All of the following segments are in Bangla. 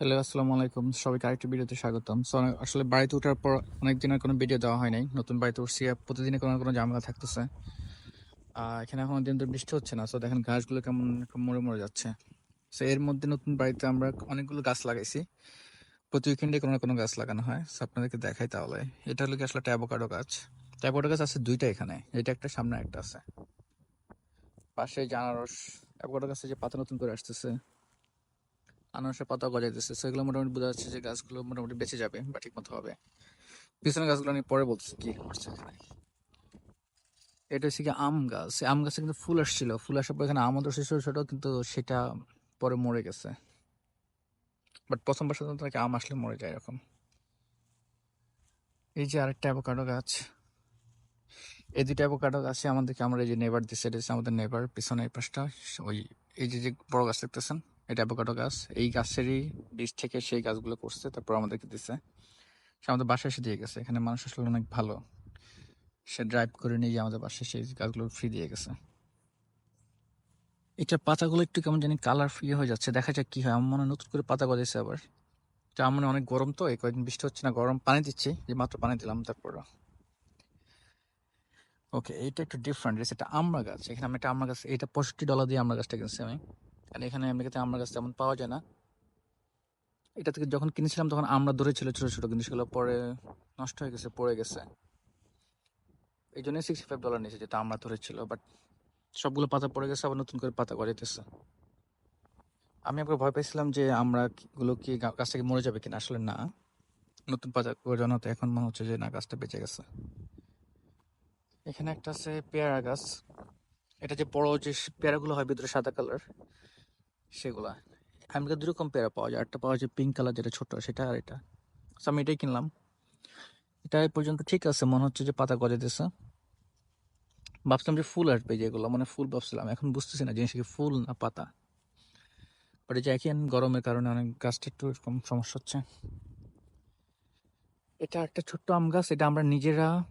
হ্যালো, আসসালামু আলাইকুম। সবাইকে আরেকটি ভিডিওতে স্বাগতম। সো আসলে বাড়িতে ওঠার পর অনেক দিনের কোনো ভিডিও দেওয়া হয় নাই। নতুন বাড়িতে উঠছি প্রতিদিনে কোনো কোনো ঝামেলা থাকতেছে। এখানে এখন দিন ধরে বৃষ্টি হচ্ছে না। সো দেখেন ঘাসগুলো কেমন মরে মরে যাচ্ছে। সো এর মধ্যে নতুন বাড়িতে আমরা অনেকগুলো গাছ লাগাইছি। প্রতি উইকেন্ডে কোনো না কোনো গাছ লাগানো হয়। সো আপনাদেরকে দেখাই তাহলে। এটা হলো কি আসলে ট্যাবোকাডো গাছ। ট্যাবোকাডো গাছ আছে দুইটা এখানে। এটা একটা, সামনে একটা আছে। পাশে জানারস ট্যাবোকাডো গাছে যে পাতা নতুন করে আসতেছে। আনারসের পাতা গজাইতেছে। সেগুলো মোটামুটি বোঝা যাচ্ছে যে গাছগুলো মোটামুটি বেঁচে যাবে বা ঠিক মতো হবে। পিছনের গাছগুলো আমি পরে বলতেছি কি করছে এখানে। এটা হচ্ছে কি আম গাছ। আম গাছে কিন্তু ফুল আসছিল। ফুল আসার পর এখানে আমও ধরছে ছোট কিন্তু সেটা পরে মরে গেছে। বাট প্রথম বছর নাকি আম আসলে মরে যায় এরকম। এই যে আরেকটা অ্যাভোকাডো গাছ। এই দুইটা অ্যাভোকাডো গাছে আমাদেরকে আমরা এই যে নেবার দিচ্ছে এটা আমাদের নেবার পিছনে এই পাশটা, ওই, এই যে যে বড় গাছ দেখতেছেন? এটা অ্যাভোকাডো গাছ। এই গাছেরই বীজ থেকে সেই গাছগুলো করছে, তারপর আমাদেরকে দিছে। সে আমাদের বাসায় এসে দিয়ে গেছে। এখানে মানুষ আসলে অনেক ভালো। সে ড্রাইভ করে নিয়ে গিয়ে আমাদের বাসায় সেই গাছগুলো ফ্রি দিয়ে গেছে। এটা পাতাগুলো একটু কেমন জানি কালার ফ্রি হয়ে যাচ্ছে। দেখা যাক কি হয়। আমার মনে হয় নতুন করে পাতা গজাইছে আবার। এটা আমার অনেক গরম তো, এই কয়েকদিন বৃষ্টি হচ্ছে না, গরম পানি দিচ্ছি। যে মাত্র পানি দিলাম, তারপর। ওকে এইটা একটু ডিফারেন্ট এটা আমরা গাছ। এখানে আমি একটা আমরা গাছ, এটা পঁয়ষট্টি ডলার দিয়ে আমরা গাছটা কিনছি আমি। কারণ এখানে আমেরিকাতে আমড়া গাছ তেমন পাওয়া যায় না। এটা থেকে যখন কিনেছিলাম তখন আমরা ধরেছিল ছোট ছোট কিন্তু সেগুলো পরে নষ্ট হয়ে গেছে, পড়ে গেছে। এই জন্যই সিক্সটি ফাইভ ডলার নিয়েছে যেটা আমরা ধরেছিল বাট সবগুলো পাতা পড়ে গেছে, আবার নতুন করে পাতা গজাইতেছে আমি একবার ভয় পেয়েছিলাম যে আমরা গুলো কি গাছ থেকে মরে যাবে কিনা? আসলে না। নতুন পাতা গজানোতে এখন মনে হচ্ছে যে না, গাছটা বেঁচে গেছে। এখানে একটা আছে পেয়ারা গাছ। এটা যে বড় যে পেয়ারাগুলো হয় ভিতরে সাদা কালার সেগুলা। আমেরিকা দুই রকম পেয়ারা পাওয়া যায়। একটা পাওয়া যায় পিঙ্ক কালার যেটা ছোট, সেটা আর এটা। আমি এটাই কিনলাম। এটা পর্যন্ত ঠিক আছে, মনে হচ্ছে যে পাতা গজাইতেছে। ভাবছিলাম যে ফুল আসবে যেগুলো মানে ফুল ভাবছিলাম। এখন বুঝতেছি না জিনিস কি ফুল না পাতা। বাট এই যে গরমের কারণে অনেক গাছটা একটু এরকম সমস্যা হচ্ছে। এটা একটা ছোট্ট আম গাছ, এটা আমরা নিজেরা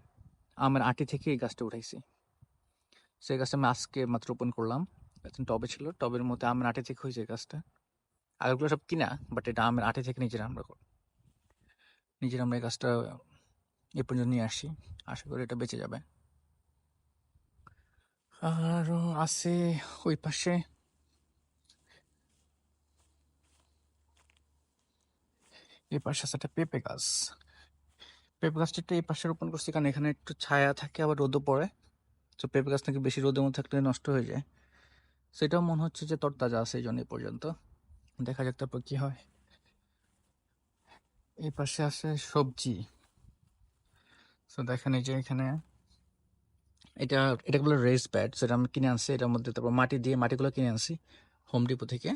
আমের আটি থেকে এই গাছটা উঠাইছি। সেই গাছটা আমি আজকে মাত্র রোপণ করলাম। এখন টবে ছিল, টবের মধ্যে আমের আটে থেকে হয়েছে গাছটা আগেরগুলো সব কিনা বাট এটা আমের আটে থেকে নিজেরা আমরা নিজেরা আমরা এই গাছটা এ পর্যন্ত নিয়ে আসি। আশা করি এটা বেঁচে যাবে। আরও আছে ওই পাশে। এই পাশে আছে একটা পেঁপে গাছ। পেঁপে গাছটা একটু এই পাশে রোপণ করছি, কারণ এখানে একটু ছায়া থাকে, আবার রোদও পড়ে। তো পেঁপে গাছ নাকি বেশি রোদের মধ্যে থাকলে নষ্ট হয়ে যায়। সেটাও মনে হচ্ছে যে তরতাজা আছে এই জন্য পর্যন্ত। দেখা যাক তারপর কি হয়। এই পাশে আছে সবজি। তো দেখেন এই যে এখানে এটা এটা বলে রেস প্যাড সেটা আমি কিনে আনছি। এটার মধ্যে তারপর মাটি দিয়ে, মাটিগুলো কিনে আনছি হোম ডিপো থেকে।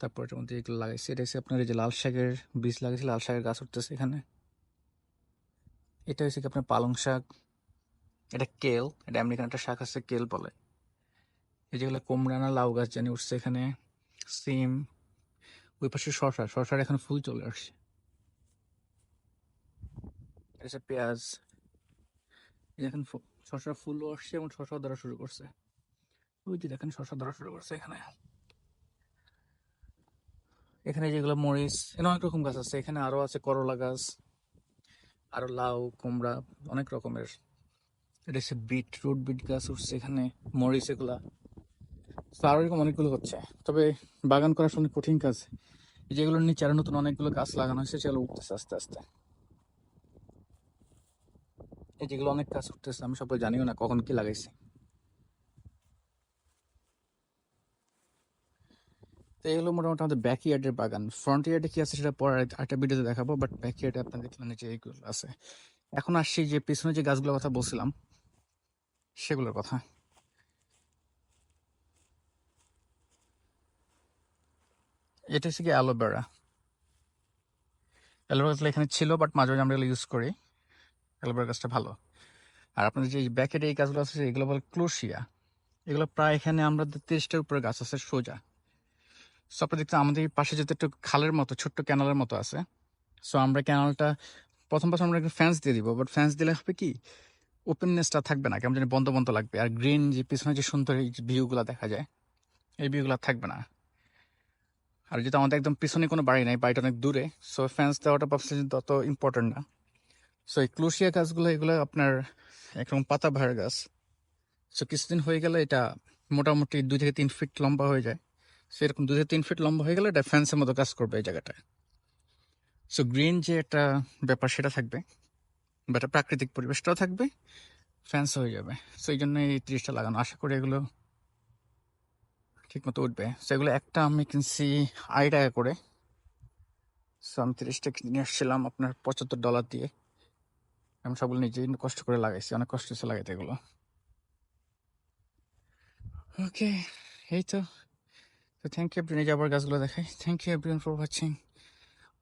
তারপর এটার মধ্যে এগুলো লাগাইছি। এটা হচ্ছে আপনার এই যে লাল শাকের বীজ লাগাইছি, লাল শাকের গাছ উঠতেছে এখানে। এটা হচ্ছে কি আপনার পালং শাক? এটা কেল, এটা আমেরিকান একটা শাক আছে, কেল বলে। এই যেগুলো কুমড়া না লাউ গাছ জানি উঠছে এখানে, সিম, ওই পাশে শশা, শশার এখন ফুল চলে আসছে। এটা পেঁয়াজ দেখেন ফু- ফুলও আসছে এবং শশাও ধরা শুরু করছে। ওই যে দেখেন শশা ধরা শুরু করছে এখানে। এখানে যেগুলো মরিচ, এখানে অনেক রকম গাছ আছে। এখানে আরও আছে করলা গাছ আরও লাউ, কুমড়া, অনেক রকমের। এটা হচ্ছে বিট রুট বিট গাছ উঠছে এখানে, মরিচ এগুলা। আরও এরকম অনেকগুলো হচ্ছে। তবে বাগান করার অনেক কঠিন কাজ। যেগুলোর নিচে আরও নতুন অনেকগুলো গাছ লাগানো হয়েছে, সেগুলো উঠতেছে আস্তে আস্তে। এই যেগুলো অনেক গাছ উঠতেছে, আমি সবাই জানিও না কখন কি লাগাইছি। এগুলো মোটামুটি আমাদের ব্যাক ইয়ার্ডের বাগান ফ্রন্ট ইয়ার্ডে কি আছে সেটা পরে আরেকটা ভিডিওতে দেখাবো বাট ব্যাক ইয়ার্ডে আপনার দেখলেন যে এইগুলো আছে। এখন আসছি যে পিছনে যে গাছগুলোর কথা বলছিলাম, সেগুলোর কথা। এটা হচ্ছে কি অ্যালোভেরা। অ্যালোভেরা গাছটা এখানে ছিল বাট মাঝে মাঝে আমরা এগুলো ইউজ করি। অ্যালোভেরা গাছটা ভালো। আর আপনাদের যে ব্যাকের এই গাছগুলো আছে, এগুলো বলে ক্লোসিয়া এগুলো প্রায় এখানে আমরা তিরিশটার উপরে গাছ আছে, সোজা। সো আপনারা দেখতে আমাদের পাশে যেতে একটু খালের মতো, ছোট্ট ক্যানালের মতো আছে। সো আমরা ক্যানালটা প্রথম প্রথম আমরা একটু ফ্যান্স দিয়ে দিব বাট ফ্যান্স দিলে হবে কি ওপেননেসটা থাকবে না, কেমন জানি বন্ধ বন্ধ লাগবে। আর গ্রিন যে পিছনে যে সুন্দর এই ভিউগুলো দেখা যায়, এই ভিউগুলো থাকবে না। আর যেহেতু আমাদের একদম পিছনে কোনো বাড়ি নাই, বাড়িটা অনেক দূরে। সো ফ্যান্স দেওয়াটা ভাবছি তত ইম্পর্টেন্ট না। সো এই ক্লুশিয়া গাছগুলো, এগুলো আপনার একরকম পাতা ভার গাছ। সো কিছুদিন হয়ে গেলে এটা মোটামুটি দুই থেকে তিন ফিট লম্বা হয়ে যায়। সেরকম দুই থেকে তিন ফিট লম্বা হয়ে গেলে এটা ফ্যান্সের মতো কাজ করবে এই জায়গাটায় সো গ্রিন যে একটা ব্যাপার, সেটা থাকবে। বা একটা প্রাকৃতিক পরিবেশটাও থাকবে ফ্যান্স হয়ে যাবে। সো এই জন্য এই ত্রিশটা লাগানো। আশা করি এগুলো ঠিক মতো উঠবে। সেগুলো একটা আমি কিনছি আড়াই টাকা করে। সো আমি তিরিশটা কিনে আসছিলাম আপনার পঁচাত্তর ডলার দিয়ে। আমি সবগুলো নিজেই কষ্ট করে লাগাইছি, অনেক কষ্ট হচ্ছে লাগাইতে এগুলো। ওকে এই তো। তো থ্যাংক ইউ আপনি আবার গাছগুলো দেখাই। Thank you everyone for watching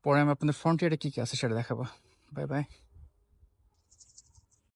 পরে আমি আপনাদের ফ্রন্ট ইয়ারে কী কী আছে সেটা দেখাবো। Bye bye